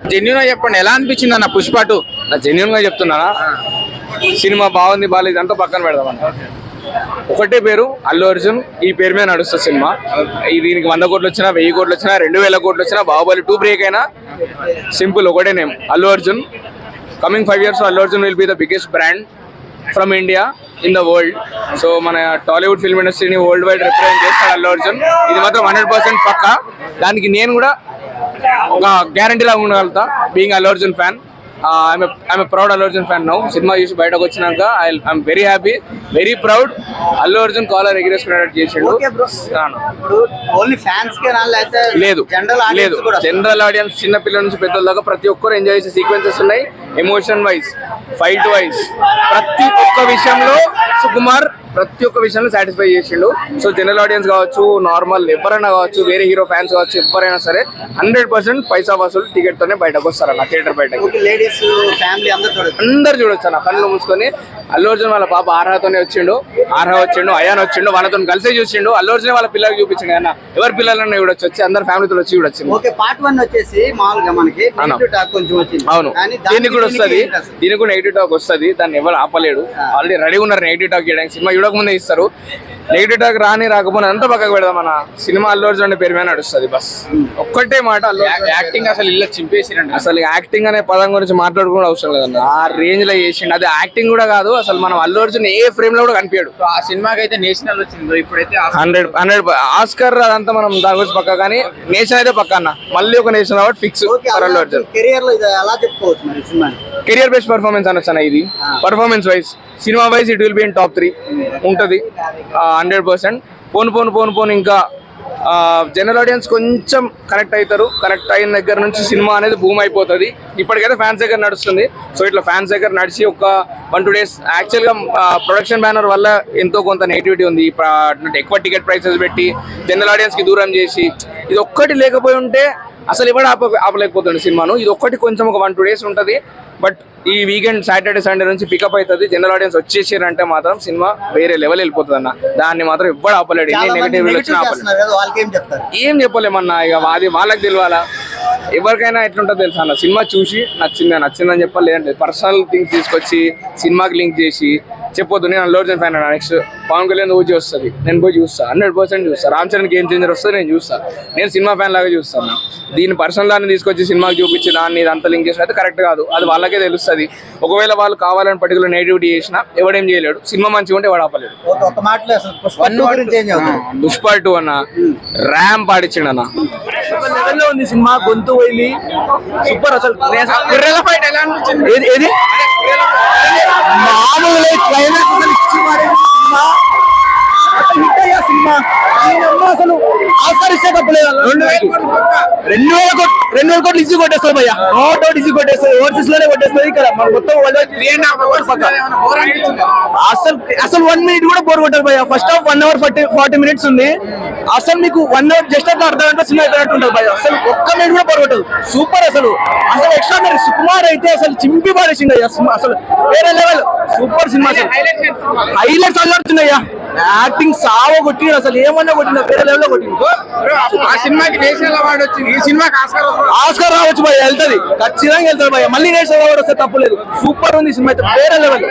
జెన్యున్గా చెప్పండి. ఎలా అనిపించింది అన్న పుష్ప టూ? నా జెన్యున్గా చెప్తున్నానా? సినిమా బాగుంది బాగాలేదు అంతా పక్కన పెడదాం అన్న ఒకటే పేరు అల్లు అర్జున్. ఈ పేరు మీద నడుస్తుంది సినిమా. ఈ దీనికి వంద కోట్లు వచ్చినా వెయ్యి కోట్లు వచ్చినా రెండు వేల కోట్లు వచ్చినా బాహుబలి టూ బ్రేక్ అయినా సింపుల్ ఒకటే name. Allu Arjun. Coming five years Allu Arjun will be the biggest brand from India in the world so మన టాలీవుడ్ ఫిల్మ్ ఇండస్ట్రీని వరల్డ్ వైడ్ రిప్రజెంట్ చేస్తాడు అల్లు అర్జున్. ఇది మాత్రం హండ్రెడ్ పర్సెంట్ పక్క. దానికి నేను కూడా ఒక గ్యారంటీ లాగా ఉండగలుగుతా being Allu Arjun fan I'm proud Allu Arjun fan now cinema చూసి బయటకు వచ్చినాక I I'm very happy very proud Allu Arjun collar ఎగిరేసుకునేటట్టు చేసిండు లేదు లేదు. జనరల్ ఆడియన్స్ చిన్న పిల్లల నుంచి పెద్దల దాకా ప్రతి ఒక్కరు ఎంజాయ్ చేసే సీక్వెన్సెస్ ఉన్నాయి ఎమోషన్ వైజ్ ఫైట్ వైజ్ ప్రతి ఒక్క విషయంలో సుకుమార్ ప్రతి ఒక్క విషయంలో సాటిస్ఫై చేసిండు. సో జనరల్ ఆడియన్స్ కావచ్చు నార్మల్ ఎవరైనా కావచ్చు వేరే హీరో ఫ్యాన్స్ కావచ్చు ఎవరైనా సరే హండ్రెడ్ పర్సెంట్ పైసా వసూలు టికెట్ తోనే బయటకు వస్తారు అన్న థియేటర్ బయటకు. ఓకే లేడీస్ ఫ్యామిలీ అందరూ చూడొచ్చు. అన్న కళ్ళు మూసుకొని. అల్లు అర్జున్ వాళ్ళ పాప ఆర్హాతోనే వచ్చిండు ఆర్హా వచ్చిండు అయాన్ వచ్చిండు వాళ్ళతో కలిసే చూసిండు. అల్లు అర్జున్ వాళ్ళ పిల్లలకి చూపించిండు అన్న ఎవరి పిల్లలన్నా చూడొచ్చు వచ్చి అందరు ఫ్యామిలీతో వచ్చి చూడొచ్చు. ఓకే పార్ట్ వన్ వచ్చేసి మామూలుగా మనకి అవును. కొంచెం వచ్చింది. దీనికి కూడా వస్తుంది? దీనికి కూడా నెగిటివ్ టాక్ వస్తుంది. దాన్ని ఎవరు ఆపలేడు. ఆల్రెడీ రెడీ ఉన్నారు నెగిటివ్ టాక్ చేయడానికి సినిమా చూడక ముందే ఇస్తారు. నెగిటివ్ టాక్ రాని రాకపోయినా అంతా పక్కకు పెడదాం మన సినిమా అల్లు అర్జున్ అనే పేరు మీద నడుస్తుంది బస్. ఒక్కటే మాట యాక్టింగ్ అసలు ఇల్లు చింపేసిరండి. అసలు యాక్టింగ్ అనే పదం గురించి మాట్లాడుకోవడం అవసరం లేదన్న ఆ రేంజ్లో చేసిండు. అది యాక్టింగ్ కూడా కాదు అసలు మనం అల్లు అర్జున్ ఏ ఫ్రేమ్లో కూడా కనిపించాడు. ఆ సినిమాకి అయితే నేషనల్ వచ్చింది. ఇప్పుడైతే హండ్రెడ్ హండ్రెడ్ ఆస్కర్ అదంతా మనం దాని గురించి పక్క కానీ నేషన్ అయితే పక్క అన్న. మళ్ళీ ఒక nation award fix Allu Arjun. కెరియర్లో ఎలా చెప్పుకోవచ్చు మరి సినిమా కెరియర్ బేస్డ్ పర్ఫార్మెన్స్ అనొచ్చు అన్న ఇది performance wise cinema wise it will be in top three ఉంటుంది. హండ్రెడ్ పర్సెంట్ పోను పోను పోను పోను ఇంకా జనరల్ ఆడియన్స్ కొంచెం కనెక్ట్ అవుతారు కనెక్ట్ అయిన దగ్గర నుంచి సినిమా అనేది భూమి అయిపోతుంది. ఇప్పటికైతే ఫ్యాన్స్ దగ్గర నడుస్తుంది. సో ఇట్లా ఫ్యాన్స్ దగ్గర నడిచి ఒక వన్ టూ డేస్ యాక్చువల్గా ప్రొడక్షన్ బ్యానర్ వల్ల ఎంతో కొంత నెగిటివిటీ ఉంది. ఎక్కువ టికెట్ ప్రైసెస్ పెట్టి జనరల్ ఆడియన్స్కి దూరం చేసి ఇది ఒక్కటి లేకపోయి ఉంటే అసలు ఎవడు ఆప ఆపలేకపోతుంది సినిమాను. ఇది ఒక్కటి కొంచెం ఒక వన్ టూ డేస్ ఉంటుంది. బట్ ఈ వీకెండ్ సాటర్డే సండే నుంచి పికప్ అవుతుంది జనరల్ ఆడియన్స్ వచ్చేసారంటే మాత్రం సినిమా వేరే లెవెల్ వెళ్ళిపోతుంది అన్న దాన్ని మాత్రం ఎవ్వడు ఆపలేడు. ఎన్ని నెగిటివ్ వచ్చినా ఏం చెప్పలేమన్నా ఇక అది వాళ్ళకి తెలియాలా ఎవరికైనా ఎట్లుంటుందో తెలుసా అన్న? సినిమా చూసి నచ్చిందా నచ్చిందని చెప్పాలి. లేదంటే పర్సనల్ థింగ్స్ తీసుకొచ్చి సినిమాకి లింక్ చేసి చెప్పొద్దు నేను Allu Arjun fan next Pawan Kalyan OG వస్తుంది. నేను పోయి చూస్తా. హండ్రెడ్ పర్సెంట్ చూస్తా. రామ్ చరణ్ గేమ్ చేంజర్ వస్తుంది నేను చూస్తా. నేను సినిమా ఫ్యాన్ లాగా చూస్తాను దీని పర్సనల్ దాన్ని తీసుకొచ్చి సినిమాకి చూపించి దాన్ని ఇదంతా లింక్ చేసిన అయితే కరెక్ట్ కాదు. అది వాళ్ళకే తెలుస్తుంది. ఒకవేళ వాళ్ళు కావాలని పర్టికులర్ నెగిటివిటీ చేసినా ఎవడేం చేయలేడు. సినిమా మంచిగా ఉంటే వాడు ఆపలేడు. ఓకే ఒక మాటలో అసలు పుష్ప two గురించి ఏం చెప్తారు పుష్ప టూ అన్న. ర్యామ్ పాడిచ్చిండు అన్న లెవెల్లో ఉంది సినిమా గొంతు వెళ్ళి సూపర్ అసలు. ఫైట్ ఎలా అనిపించింది? ఏది ఏది? మామూలు క్లైమాక్స్ అసలు ఇచ్చి మారేది సినిమా. అసలు హిట్ అయ్యా సినిమా. అసలు ఆస్కార్ ఇచ్చే తప్పలేదు రెండు వేల రెండు వేల కోట్లు రెండు వేల కోట్లు ఈజీ కొట్టేస్తారు భయ్య. నో డౌట్ ఈజీ కొట్టేస్తారు ఓవర్సీస్లోనే కొట్టేస్తారు ఇక్కడ. మన మొత్తం అసలు అసలు వన్ మినిట్ కూడా బోర్ కొట్టారు భయ్య. First half one hour forty forty minutes ఉంది. అసలు మీకు వన్ అవర్ జస్ట్ ఒక అర్ధ గంట సినిమా అయిపోయినట్టు ఉంటుంది భయ్య. అసలు ఒక్క మినిట్ కూడా బోర్ కొట్టదు. సూపర్ అసలు. అసలు ఎక్స్ట్రా సుకుమార్ అయితే అసలు చింపి పాడేసింది అయ్యా. సినిమా అసలు వేరే లెవెల్ సూపర్ సినిమా అసలు. హైలైట్స్ అల్లాడుతున్నాయ్యా యాక్టింగ్ సావ కొట్టిండు అసలు ఏమన్నా కొట్టిండు వేరే లెవెల్లో కొట్టిండు. ఆ సినిమాకి నేషనల్ అవార్డు వచ్చింది. ఈ సినిమాకి ఆస్కార్. ఆస్కార్ రావచ్చు భయ్య వెళ్తది. ఖచ్చితంగా వెళ్తారు భయ్య. మళ్ళీ నేషనల్ అవార్డు వస్తే తప్పులేదు సూపర్ ఉంది సినిమా అయితే వేరే లెవెల్